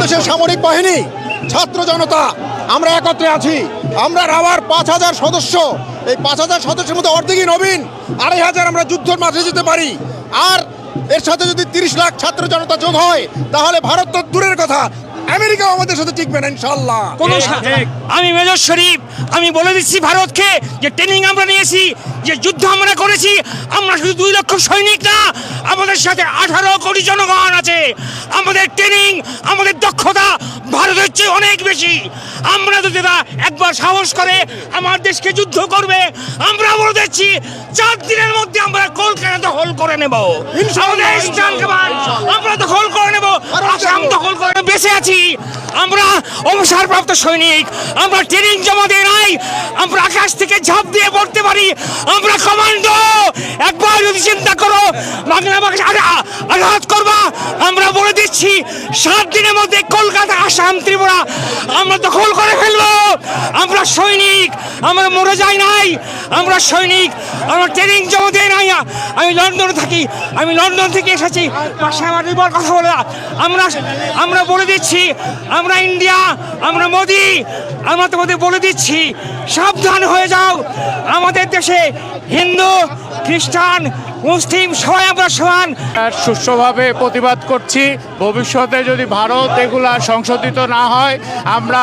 বাংলাদেশের সামরিক বাহিনী ছাত্র জনতা আমরা একত্রে আছি। আমরা রাওয়ার পাঁচ হাজার সদস্য। এই পাঁচ হাজার সদস্যের মধ্যে অর্ধেকই নবীন আড়াই হাজার আমরা যুদ্ধের মাঝে যেতে পারি। আর এর সাথে যদি তিরিশ লাখ ছাত্র জনতা যোগ হয় তাহলে ভারত তো দূরের কথা। আমেরিকা আমাদের সাথে টিকবে না ইনশাল্লাহ কোনো আমি মেজর শরীফ আমি বলে দিচ্ছি ভারতকে যে ট্রেনিং আমরা নিয়েছি যে যুদ্ধ আমরা করেছি আমরা শুধু দুই লক্ষ সৈনিক না আমাদের সাথে আঠারো কোটি জনগণ আছে। আমাদের ট্রেনিং আমাদের দক্ষতা ভারতের চেয়ে অনেক বেশি। আমরা যদি একবার সাহস করে আমার দেশকে যুদ্ধ করবে আমরা বলে দিচ্ছি চার দিনের মধ্যে আমরা কলকাতা দখল করে নেব। আমাদের আমরা দখল করে নেব আসাম বেঁচে আছি। আমরা অবসরপ্রাপ্ত সৈনিক, আমরা ট্রেনিং জমা দিয়ে নাই, আমরা আকাশ থেকে ঝাঁপ দিয়ে পড়তে পারি, আমরা কমান্ডো একবার যদি চিন্তা করো বাংলা বাংলা আঘা- আঘাত করবা আমরা বলে দিচ্ছি সাত দিনের মধ্যে কলকাতা, আসাম, ত্রিপুরা আমরা দখল করে ফেলব। আমরা সৈনিক, আমরা মরে যাই নাই। আমরা সৈনিক, আমরা ট্রেনিং জমা দিয়ে নাই। আমি লন্ডনে থাকি, আমি লন্ডন থেকে এসেছি। পাশে আমার দুবার কথা বলে আমরা আমরা বলে দিচ্ছি, আমরা ইন্ডিয়া, আমরা মোদি, আমরা তোমাদের বলে দিচ্ছি, সাবধান হয়ে যাও। আমাদের দেশে হিন্দু, খ্রিস্টান মুসলিম সবাই আমরা সমান। সুষ্ঠুভাবে প্রতিবাদ করছি। ভবিষ্যতে যদি ভারত এগুলা সংশোধিত না হয় আমরা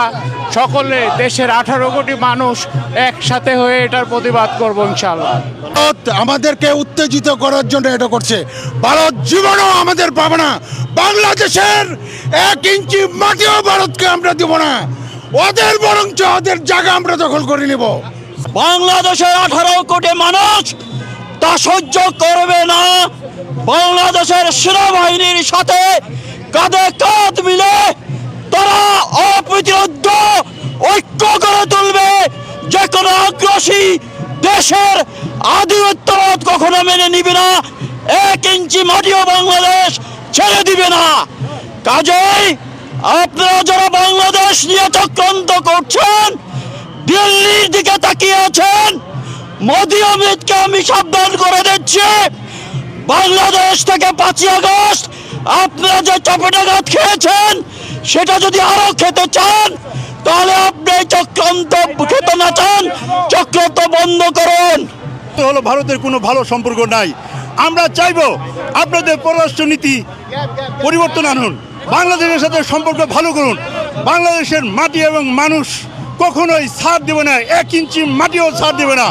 সকলে দেশের আঠারো কোটি মানুষ একসাথে হয়ে এটার প্রতিবাদ করব ইনশাল্লাহ আমাদেরকে উত্তেজিত করার জন্য এটা করছে। ভারত জীবনও আমাদের পাবে না। বাংলাদেশের এক ইঞ্চি মাটিও ভারতকে আমরা দেব না। ওদের বরঞ্চ ওদের জায়গা আমরা দখল করে নিব। বাংলাদেশের আঠারো কোটি মানুষ তা সহ্য করবে না। বাংলাদেশের সেনাবাহিনীর সাথে কাঁধে কাঁধ মিলে তারা অপ্রতিরোধ ঐক্য করে তুলবে। যে কোনো আগ্রাসী দেশের আধিপত্যবাদ কখনো মেনে নিবে না। এক ইঞ্চি মাটিও বাংলাদেশ ছেড়ে দিবে না। কাজেই আপনারা যারা বাংলাদেশ নিয়ে চক্রান্ত করছেন, দিল্লির দিকে তাকিয়ে আছেন মোদী অমিতকে আমি সাবধান করে দিচ্ছি। বাংলাদেশ থেকে পাঁচই আগস্ট, আপনারা যে চাপেটাঘাত খেয়েছেন, সেটা যদি আরও খেতে চান, তাহলে আপনি চক্রান্ত খেতে না চান, চক্রান্ত বন্ধ করুন। হলো ভারতের কোনো ভালো সম্পর্ক নাই। আমরা চাইব আপনাদের পররাষ্ট্র নীতি পরিবর্তন আনুন, বাংলাদেশের সাথে সম্পর্ক ভালো করুন। বাংলাদেশের মাটি এবং মানুষ কখনোই ছাড় দেবে না, এক ইঞ্চি মাটিও ছাড় দেবে না।